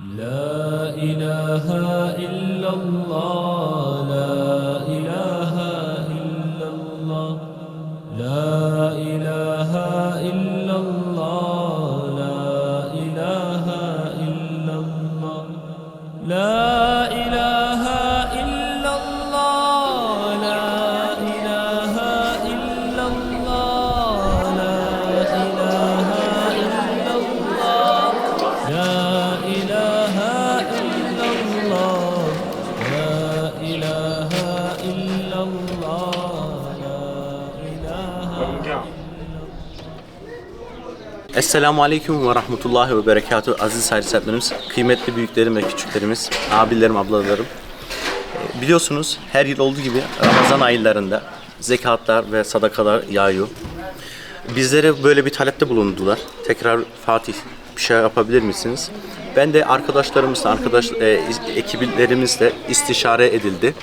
لا إله إلا الله. Esselamu Aleyküm ve Rahmetullahi ve Berekatuhu aziz hayırsetlerimiz, kıymetli büyüklerim ve küçüklerimiz, abilerim, ablalarım. Ee, Biliyorsunuz her yıl olduğu gibi Ramazan aylarında zekatlar ve sadakalar yağıyor. Bizlere böyle bir talepte bulundular. Tekrar Fatih bir şey yapabilir misiniz? Ben de arkadaşlarımızla, arkadaş e, ekiplerimizle istişare edildi.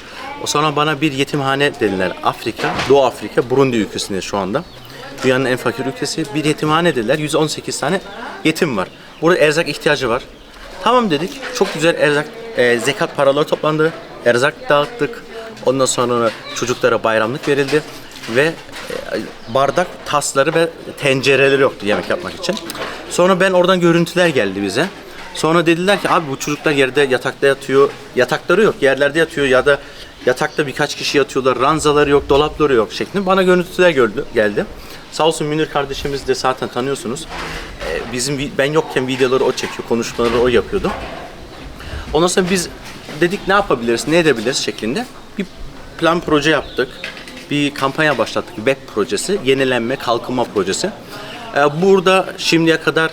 O sonra bana bir yetimhane dediler. Afrika, Doğu Afrika, Burundi ülkesinde şu anda. Dünyanın en fakir ülkesi. Bir yetimhane dediler. 118 tane yetim var. Burada erzak ihtiyacı var. Tamam dedik. Çok güzel erzak, e, zekat paraları toplandı. Erzak dağıttık. Ondan sonra çocuklara bayramlık verildi. Ve e, bardak, tasları ve tencereleri yoktu yemek yapmak için. Sonra ben oradan görüntüler geldi bize. Sonra dediler ki abi bu çocuklar yerde yatakta yatıyor. Yatakları yok. Yerlerde yatıyor ya da yatakta birkaç kişi yatıyorlar. Ranzaları yok, dolapları yok şeklinde. Bana görüntüler gördü, geldi. Sağ olsun Münir kardeşimiz de zaten tanıyorsunuz. Ee, bizim ben yokken videoları o çekiyor, konuşmaları o yapıyordu. Ondan sonra biz dedik ne yapabiliriz, ne edebiliriz şeklinde bir plan proje yaptık. Bir kampanya başlattık. Web projesi, yenilenme, kalkınma projesi. Ee, burada şimdiye kadar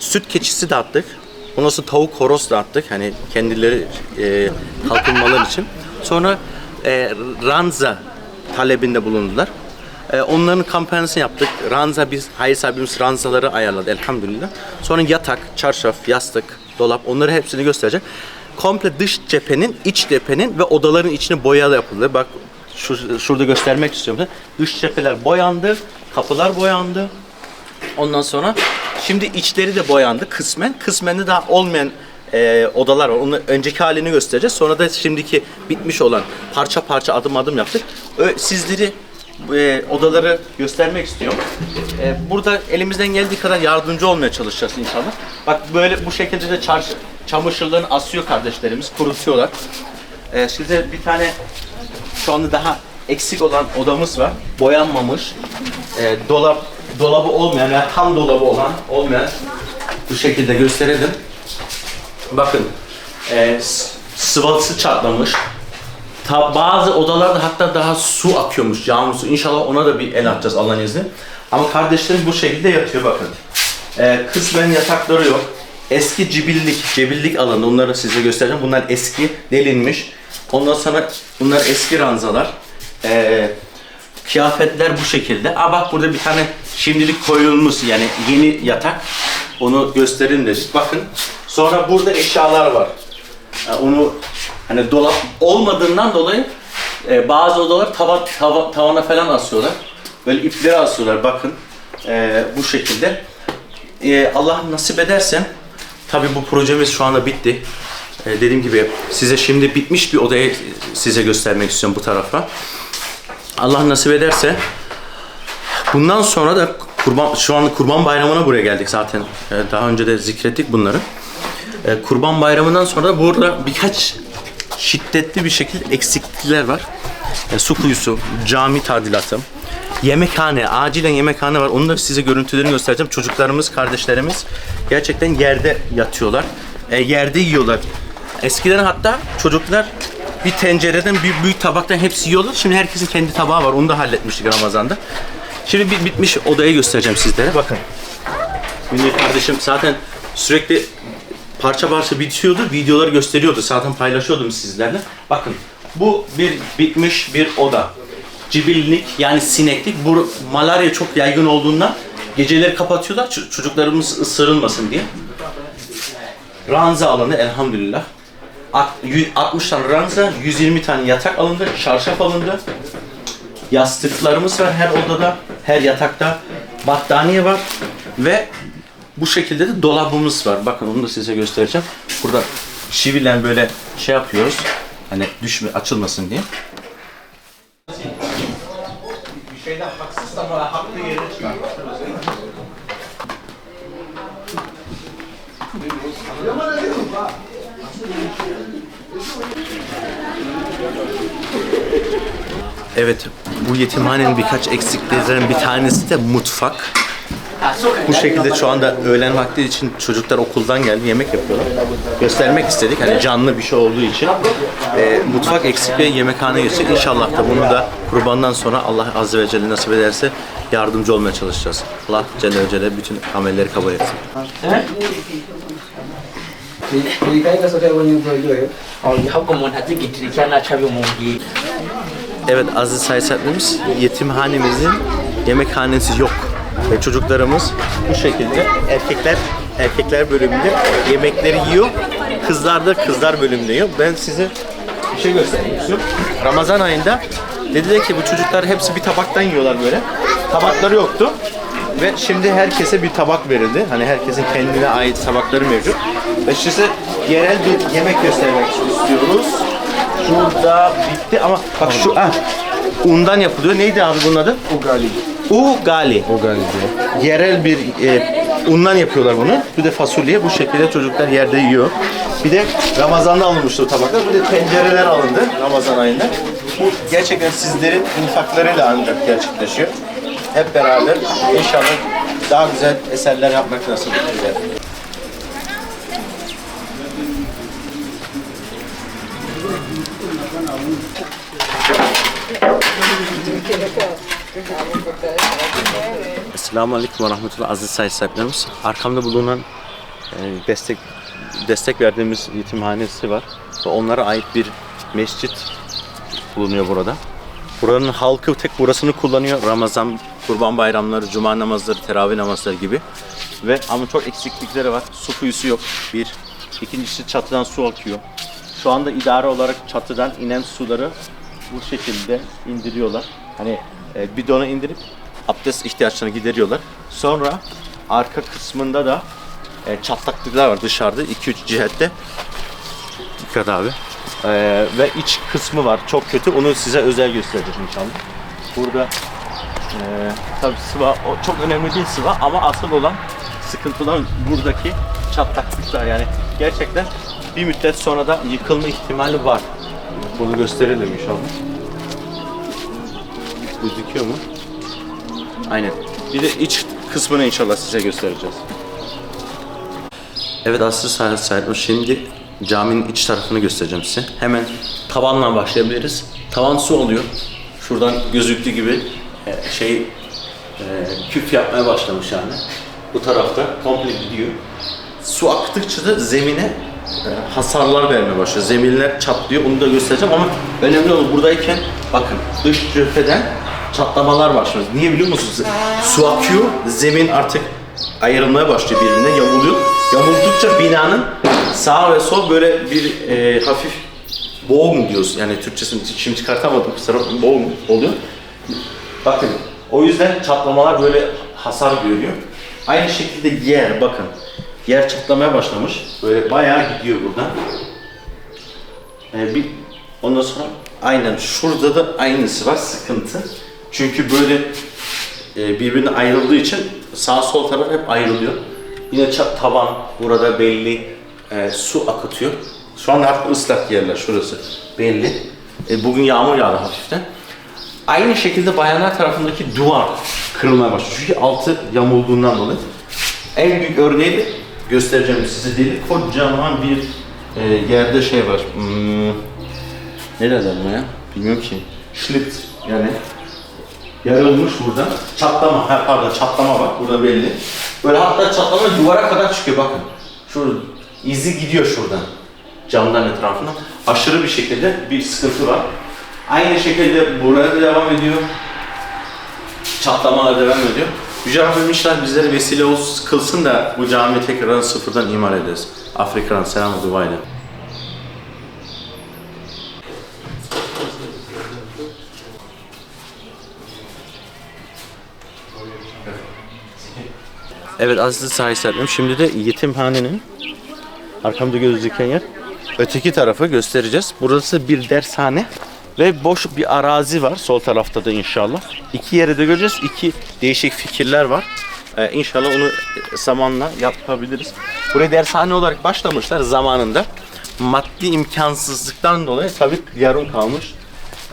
süt keçisi dağıttık. Ondan sonra tavuk horoz dağıttık. Hani kendileri e, kalkınmalar için. Sonra e, ranza talebinde bulundular. E, onların kampanyasını yaptık. Ranza biz hayır sahibimiz ranzaları ayarladı elhamdülillah. Sonra yatak, çarşaf, yastık, dolap onları hepsini gösterecek. Komple dış cephenin, iç cephenin ve odaların içine boyalı yapıldı. Bak şu, şurada göstermek istiyorum. Dış cepheler boyandı, kapılar boyandı. Ondan sonra şimdi içleri de boyandı kısmen. Kısmen de daha olmayan e, odalar var. Onun önceki halini göstereceğiz. Sonra da şimdiki bitmiş olan parça parça adım adım yaptık. Ö, sizleri e, odaları göstermek istiyorum. E, burada elimizden geldiği kadar yardımcı olmaya çalışacağız inşallah. Bak böyle bu şekilde de çarşı, çamaşırlarını asıyor kardeşlerimiz, kurutuyorlar. E, şimdi bir tane şu anda daha eksik olan odamız var. Boyanmamış. E, dolap dolabı olmayan veya tam dolabı olan olmayan bu şekilde gösterelim. Bakın e, s- sıvası çatlamış. Ta, bazı odalarda hatta daha su akıyormuş, yağmur su. İnşallah ona da bir el atacağız Allah'ın izniyle. Ama kardeşlerim bu şekilde yatıyor bakın. E, kısmen yatakları yok. Eski cibillik, cebillik alanı onları size göstereceğim. Bunlar eski, delinmiş. Ondan sonra bunlar eski ranzalar. E, kıyafetler bu şekilde. Aa bak burada bir tane şimdilik koyulmuş yani yeni yatak. Onu gösterelim dedik. Bakın. Sonra burada eşyalar var. Yani onu hani dolap olmadığından dolayı e, bazı odalar tava, tava, tavana falan asıyorlar. Böyle ipleri asıyorlar bakın. E, bu şekilde. E, Allah nasip ederse tabi bu projemiz şu anda bitti. E, dediğim gibi size şimdi bitmiş bir odayı size göstermek istiyorum bu tarafa. Allah nasip ederse bundan sonra da kurban şu anda kurban bayramına buraya geldik zaten. Ee, Daha önce de zikrettik bunları. Ee, Kurban bayramından sonra da burada birkaç şiddetli bir şekilde eksiklikler var. Ee, Su kuyusu, cami tadilatı, yemekhane, acilen yemekhane var. Onu da size görüntülerini göstereceğim. Çocuklarımız, kardeşlerimiz gerçekten yerde yatıyorlar. Ee, Yerde yiyorlar. Eskiden hatta çocuklar bir tencereden, bir büyük tabaktan hepsi yiyorlar. Şimdi herkesin kendi tabağı var. Onu da halletmiştik Ramazan'da. Şimdi bir bitmiş odayı göstereceğim sizlere. Bakın. Münir kardeşim zaten sürekli parça parça bitiyordu. Videoları gösteriyordu. Zaten paylaşıyordum sizlerle. Bakın bu bir bitmiş bir oda. Cibillik yani sineklik. Bu malaria çok yaygın olduğundan geceleri kapatıyorlar. Çocuklarımız ısırılmasın diye. Ranza alanı elhamdülillah. At- yü- 60 tane ranza, 120 tane yatak alındı, çarşaf alındı. Yastıklarımız var her odada, her yatakta. Battaniye var ve Bu şekilde de dolabımız var. Bakın onu da size göstereceğim. Burada çiviyle böyle şey yapıyoruz. Hani düşme açılmasın diye. Evet, bu yetimhanenin birkaç eksikliklerinden bir tanesi de mutfak. Bu şekilde şu anda öğlen vakti için çocuklar okuldan geldi yemek yapıyorlar. Göstermek istedik hani canlı bir şey olduğu için. Ee, mutfak eksik ve yemekhane yüksek. İnşallah da bunu da kurbandan sonra Allah Azze ve Celle nasip ederse yardımcı olmaya çalışacağız. Allah Celle ve Celle bütün amelleri kabul etsin. Gì Evet aziz sayısatlarımız yetimhanemizin yemekhanesi yok. Ve çocuklarımız bu şekilde erkekler erkekler bölümünde yemekleri yiyor. Kızlar da kızlar bölümünde yiyor. Ben size bir şey göstermek istiyorum. Ramazan ayında dediler ki bu çocuklar hepsi bir tabaktan yiyorlar böyle. Tabakları yoktu. Ve şimdi herkese bir tabak verildi. Hani herkesin kendine ait tabakları mevcut. Ve size yerel bir yemek göstermek istiyoruz. Şurada bitti ama bak şu ah, undan yapılıyor. Neydi abi bunun adı? Ugali. Ugali. Ugali diyor. Yerel bir e, undan yapıyorlar bunu. Bir de fasulye bu şekilde çocuklar yerde yiyor. Bir de Ramazan'da alınmıştı o tabaklar. Bir de tencereler alındı Ramazan ayında. Bu gerçekten sizlerin infaklarıyla ancak gerçekleşiyor. Hep beraber inşallah daha güzel eserler yapmak nasip edeceğiz. Selamun Aleyküm ve Rahmetullah aziz sayın sahiplerimiz. Arkamda bulunan e, destek destek verdiğimiz yetimhanesi var. Ve onlara ait bir mescit bulunuyor burada. Buranın halkı tek burasını kullanıyor. Ramazan, kurban bayramları, cuma namazları, teravih namazları gibi. Ve ama çok eksiklikleri var. Su kuyusu yok. Bir. İkincisi çatıdan su akıyor. Şu anda idare olarak çatıdan inen suları bu şekilde indiriyorlar. Hani e, bidona indirip abdest ihtiyaçlarını gideriyorlar. Sonra arka kısmında da e, çatlaklıklar var dışarıda 2-3 cihette. Dikkat abi. Ee, ve iç kısmı var çok kötü. Onu size özel göstereceğim inşallah. Burada e, tabii sıva o çok önemli değil sıva ama asıl olan sıkıntılar buradaki çatlaklıklar yani gerçekten bir müddet sonra da yıkılma ihtimali var. Bunu gösterelim inşallah. Gözüküyor mu? Aynen. Bir de iç kısmını inşallah size göstereceğiz. Evet Aslı Sahil Sahil. Şimdi caminin iç tarafını göstereceğim size. Hemen tavanla başlayabiliriz. Tavan su oluyor. Şuradan gözüktüğü gibi e, şey e, küf yapmaya başlamış yani. Bu tarafta komple gidiyor. Su aktıkça da zemine e, hasarlar vermeye başlıyor. Zeminler çatlıyor. Onu da göstereceğim ama önemli olan buradayken bakın dış cepheden çatlamalar başlıyor. Niye biliyor musunuz? Su akıyor. Zemin artık ayrılmaya başlıyor birbirine. Yamuluyor. Yamuldukça binanın sağ ve sol böyle bir e, hafif boğum diyoruz. Yani Türkçesini şimdi çıkartamadım. Kusura boğum oluyor. Bakın o yüzden çatlamalar böyle hasar görüyor. Aynı şekilde yer bakın. Yer çatlamaya başlamış. Böyle bayağı gidiyor buradan. Ee, bir ondan sonra aynen şurada da aynısı var sıkıntı. Çünkü böyle e, birbirine ayrıldığı için sağ sol taraf hep ayrılıyor. Yine çat, tavan burada belli e, su akıtıyor. Şu anda artık ıslak yerler şurası belli. E, bugün yağmur yağdı hafiften. Aynı şekilde bayanlar tarafındaki duvar kırılmaya başlıyor. Çünkü altı yamulduğundan dolayı. En büyük örneği de göstereceğim size değil. Kocaman bir e, yerde şey var. Hmm, ne derler ya? Bilmiyorum ki. Schlitt yani. Yarılmış burada. Çatlama, ha, pardon çatlama bak burada belli. Böyle hatta çatlama duvara kadar çıkıyor bakın. Şurada izi gidiyor şuradan. Camdan etrafına. Aşırı bir şekilde bir sıkıntı var. Aynı şekilde buraya da devam ediyor. Çatlamalar devam ediyor. Yüce Rabbim inşallah bizlere vesile olsun, kılsın da bu camiyi tekrar sıfırdan imar ederiz. Afrika'dan selam ve Evet aziz sahiplerim. Şimdi de yetimhanenin arkamda gözüken yer. Öteki tarafı göstereceğiz. Burası bir dershane ve boş bir arazi var sol tarafta da inşallah. İki yere de göreceğiz. İki değişik fikirler var. Ee, inşallah onu zamanla yapabiliriz. Buraya dershane olarak başlamışlar zamanında. Maddi imkansızlıktan dolayı tabii yarım kalmış.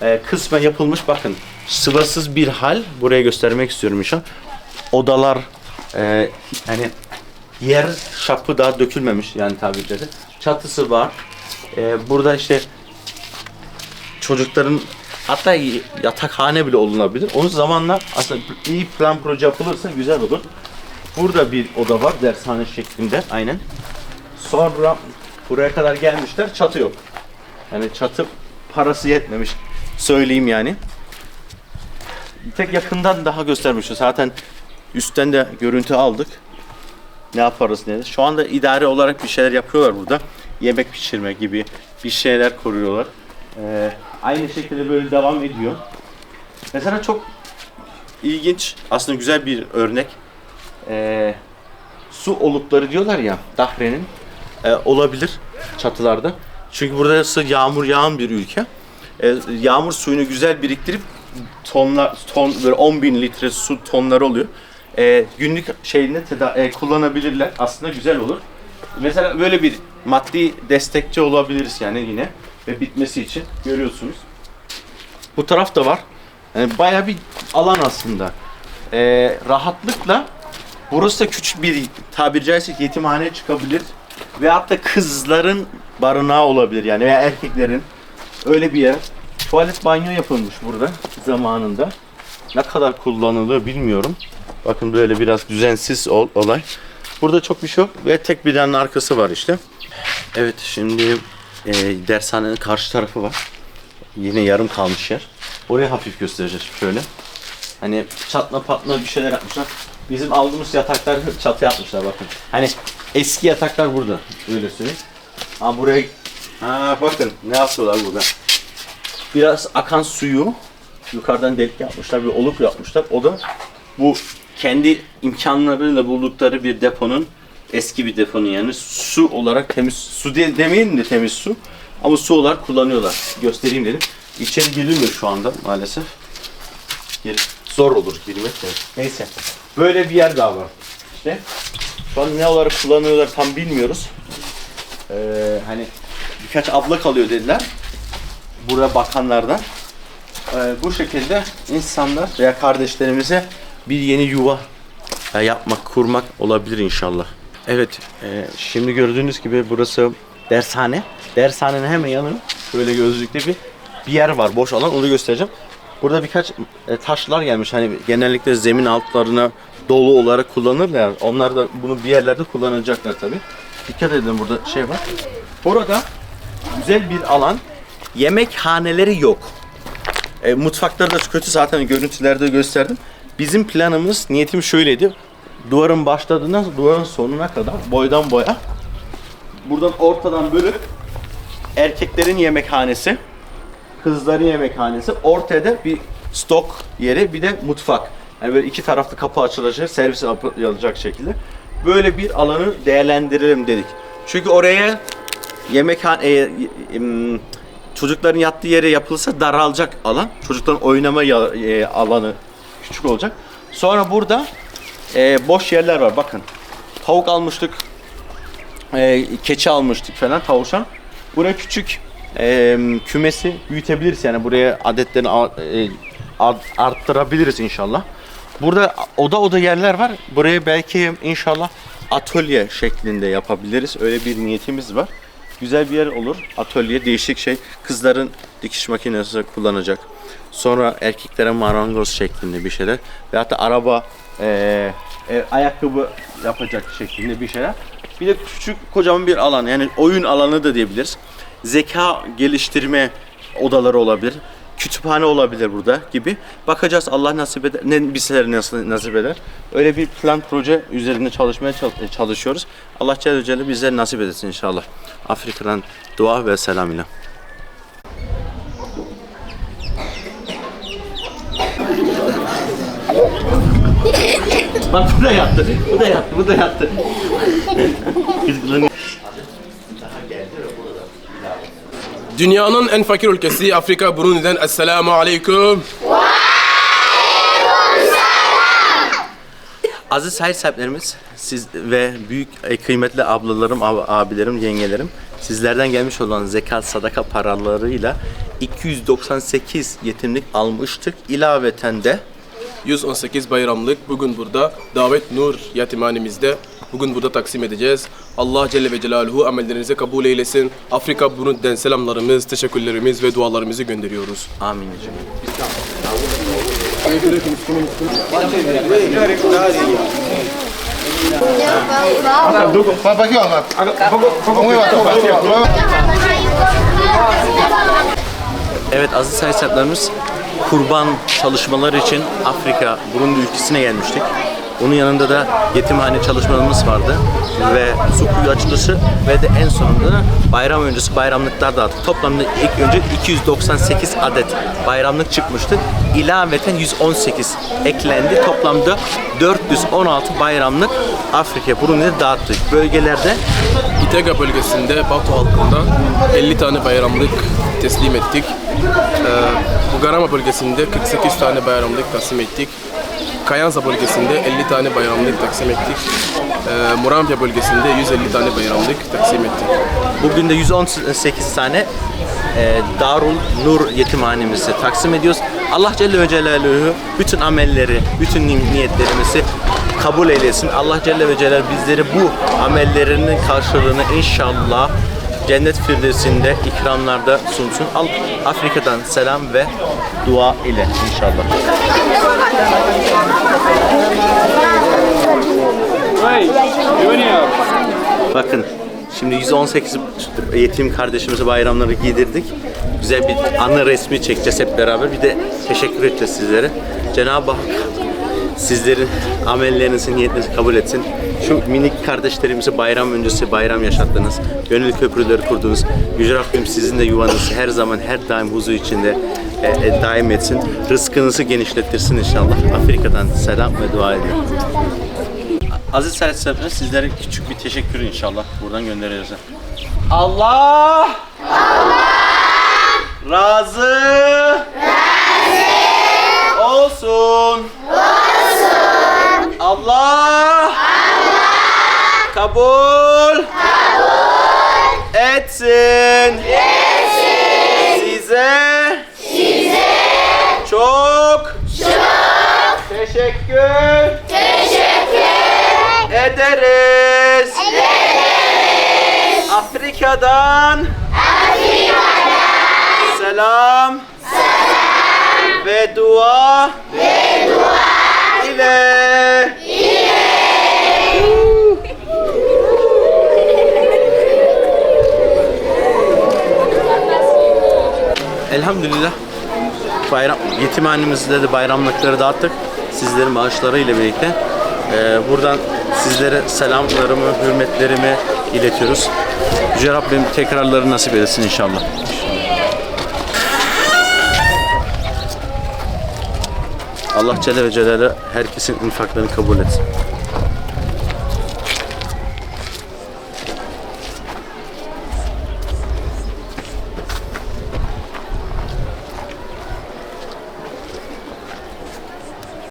Ee, kısmen yapılmış bakın. Sıvasız bir hal buraya göstermek istiyorum inşallah. Odalar e, hani yer şapı daha dökülmemiş yani tabirleri. Çatısı var. Ee, burada işte çocukların hatta yatakhane bile olunabilir. Onu zamanla aslında iyi plan proje yapılırsa güzel olur. Burada bir oda var dershane şeklinde aynen. Sonra buraya kadar gelmişler çatı yok. Yani çatı parası yetmemiş söyleyeyim yani. Tek yakından daha göstermişiz. Zaten üstten de görüntü aldık. Ne yaparız ne. Şu anda idare olarak bir şeyler yapıyorlar burada. Yemek pişirme gibi bir şeyler kuruyorlar. Ee, aynı şekilde böyle devam ediyor. Mesela çok ilginç, aslında güzel bir örnek. Ee, su olukları diyorlar ya, Dahre'nin e, olabilir çatılarda. Çünkü burası yağmur yağan bir ülke. E, yağmur suyunu güzel biriktirip tonlar, ton böyle 10 bin litre su tonları oluyor. E, günlük teda- e, kullanabilirler. Aslında güzel olur. Mesela böyle bir maddi destekçi olabiliriz yani yine ve bitmesi için görüyorsunuz. Bu taraf da var. Yani bayağı bir alan aslında. E, rahatlıkla burası da küçük bir tabiri caizse yetimhane çıkabilir. Ve hatta kızların barınağı olabilir yani veya erkeklerin öyle bir yer. Tuvalet banyo yapılmış burada zamanında. Ne kadar kullanılıyor bilmiyorum. Bakın böyle biraz düzensiz ol- olay. Burada çok bir şey yok ve tek binanın arkası var işte. Evet şimdi e, dershanenin karşı tarafı var. Yine yarım kalmış yer. Oraya hafif göstereceğiz şöyle. Hani çatma patma bir şeyler yapmışlar. Bizim aldığımız yataklar çatı yapmışlar bakın. Hani eski yataklar burada. Öyle söyleyeyim. Ha buraya ha bakın ne yapıyorlar burada. Biraz akan suyu yukarıdan delik yapmışlar, bir oluk yapmışlar. O da bu kendi imkanlarıyla buldukları bir deponun eski bir deponun yani su olarak temiz su diye demeyelim de temiz su ama su olarak kullanıyorlar. Göstereyim dedim. İçeri girilmiyor şu anda maalesef. Gir, zor olur girmek de. Neyse. Böyle bir yer daha var. İşte şu an ne olarak kullanıyorlar tam bilmiyoruz. Ee, hani birkaç abla kalıyor dediler. Buraya bakanlardan. Ee, bu şekilde insanlar veya kardeşlerimize bir yeni yuva e, yapmak, kurmak olabilir inşallah. Evet, e, şimdi gördüğünüz gibi burası dershane. Dershanenin hemen yanı şöyle gözlükte bir bir yer var, boş alan. Onu göstereceğim. Burada birkaç e, taşlar gelmiş. Hani genellikle zemin altlarına dolu olarak kullanırlar. Onlar da bunu bir yerlerde kullanacaklar tabi. Dikkat edin burada şey var. Burada güzel bir alan. Yemekhaneleri yok. E, mutfakları da kötü zaten görüntülerde gösterdim. Bizim planımız, niyetim şöyleydi. Duvarın başladığından duvarın sonuna kadar boydan boya buradan ortadan bölüp erkeklerin yemekhanesi, kızların yemekhanesi, ortaya da bir stok yeri, bir de mutfak. Yani böyle iki taraflı kapı açılacak, servis yapılacak şekilde. Böyle bir alanı değerlendirelim dedik. Çünkü oraya yemekhane e, em, çocukların yattığı yere yapılırsa daralacak alan. Çocukların oynama e, alanı küçük olacak. Sonra burada e, boş yerler var. Bakın. Tavuk almıştık. E, keçi almıştık falan tavuşan. Buraya küçük e, kümesi büyütebiliriz yani buraya adetlerini e, art- arttırabiliriz inşallah. Burada oda oda yerler var. Buraya belki inşallah atölye şeklinde yapabiliriz. Öyle bir niyetimiz var. Güzel bir yer olur. Atölye değişik şey. Kızların dikiş makinesi kullanacak. Sonra erkeklere marangoz şeklinde bir şeyler. Ve hatta araba, eee, e, ayakkabı yapacak şeklinde bir şeyler. Bir de küçük kocaman bir alan yani oyun alanı da diyebiliriz. Zeka geliştirme odaları olabilir. Kütüphane olabilir burada gibi. Bakacağız Allah nasip eder, ne bizlere nasıl nasip eder. Öyle bir plan proje üzerinde çalışmaya çal- çalışıyoruz. Allah Celle Celle bizlere nasip edesin inşallah. Afrika'dan dua ve selam ile. Bak bu da yattı. Bu da yattı. Bu da yattı. Dünyanın en fakir ülkesi Afrika Brunei'den Esselamu Aleyküm. Aziz sahil sahiplerimiz siz ve büyük e, kıymetli ablalarım, ab- abilerim, yengelerim sizlerden gelmiş olan zekat sadaka paralarıyla 298 yetimlik almıştık. İlaveten de 118 bayramlık bugün burada Davet Nur yetimhanemizde bugün burada taksim edeceğiz. Allah Celle ve Celaluhu amellerinizi kabul eylesin. Afrika Brunei'den selamlarımız, teşekkürlerimiz ve dualarımızı gönderiyoruz. amin. Evet aziz sahiplerimiz kurban çalışmaları için Afrika, Burundi ülkesine gelmiştik. Onun yanında da yetimhane çalışmalarımız vardı ve su kuyu açılışı ve de en sonunda da bayram öncesi bayramlıklar dağıttık. Toplamda ilk önce 298 adet bayramlık çıkmıştı. İlaveten 118 eklendi. Toplamda 416 bayramlık Afrika, Burundi'de dağıttık. Bölgelerde İtega bölgesinde Batu halkından 50 tane bayramlık teslim ettik. Ee, Bugarama bölgesinde 48 tane bayramlık taksim ettik. Kayanza bölgesinde 50 tane bayramlık taksim ettik. Muramya bölgesinde 150 tane bayramlık taksim ettik. Bugün de 118 tane e, Darul Nur yetimhanemizi taksim ediyoruz. Allah Celle ve Celaluhu bütün amelleri, bütün ni- niyetlerimizi kabul eylesin. Allah Celle ve Celaluhu bizleri bu amellerinin karşılığını inşallah Cennet Firdevsinde ikramlarda sunsun. Al Afrika'dan selam ve dua ile inşallah. Bakın şimdi 118 yetim kardeşimize bayramları giydirdik. Güzel bir anı resmi çekeceğiz hep beraber. Bir de teşekkür edeceğiz sizlere. Cenab-ı Hak sizlerin amellerinizi, niyetinizi kabul etsin. Şu minik kardeşlerimizi bayram öncesi bayram yaşattınız. Gönül köprüleri kurdunuz. Yüce Rabbim sizin de yuvanızı her zaman her daim huzur içinde e, e, daim etsin. Rızkınızı genişlettirsin inşallah. Afrika'dan selam ve dua ediyorum. Aziz Serhat sizlere küçük bir teşekkür inşallah buradan gönderiyoruz. Allah Allah razı olsun. Olsun. Allah! Allah! Kabul! Kabul! Etsin. Etsin. Size! Size! Çok! Çok! Teşekkür! Ederiz. Afrika'dan! Selam! Ve dua ile Elhamdülillah bayram yetimhanemizde de bayramlıkları dağıttık. Sizlerin bağışlarıyla birlikte. Ee, buradan sizlere selamlarımı, hürmetlerimi iletiyoruz. Yüce Rabbim tekrarları nasip etsin inşallah. Allah Celle ve Celaluhu herkesin infaklarını kabul etsin.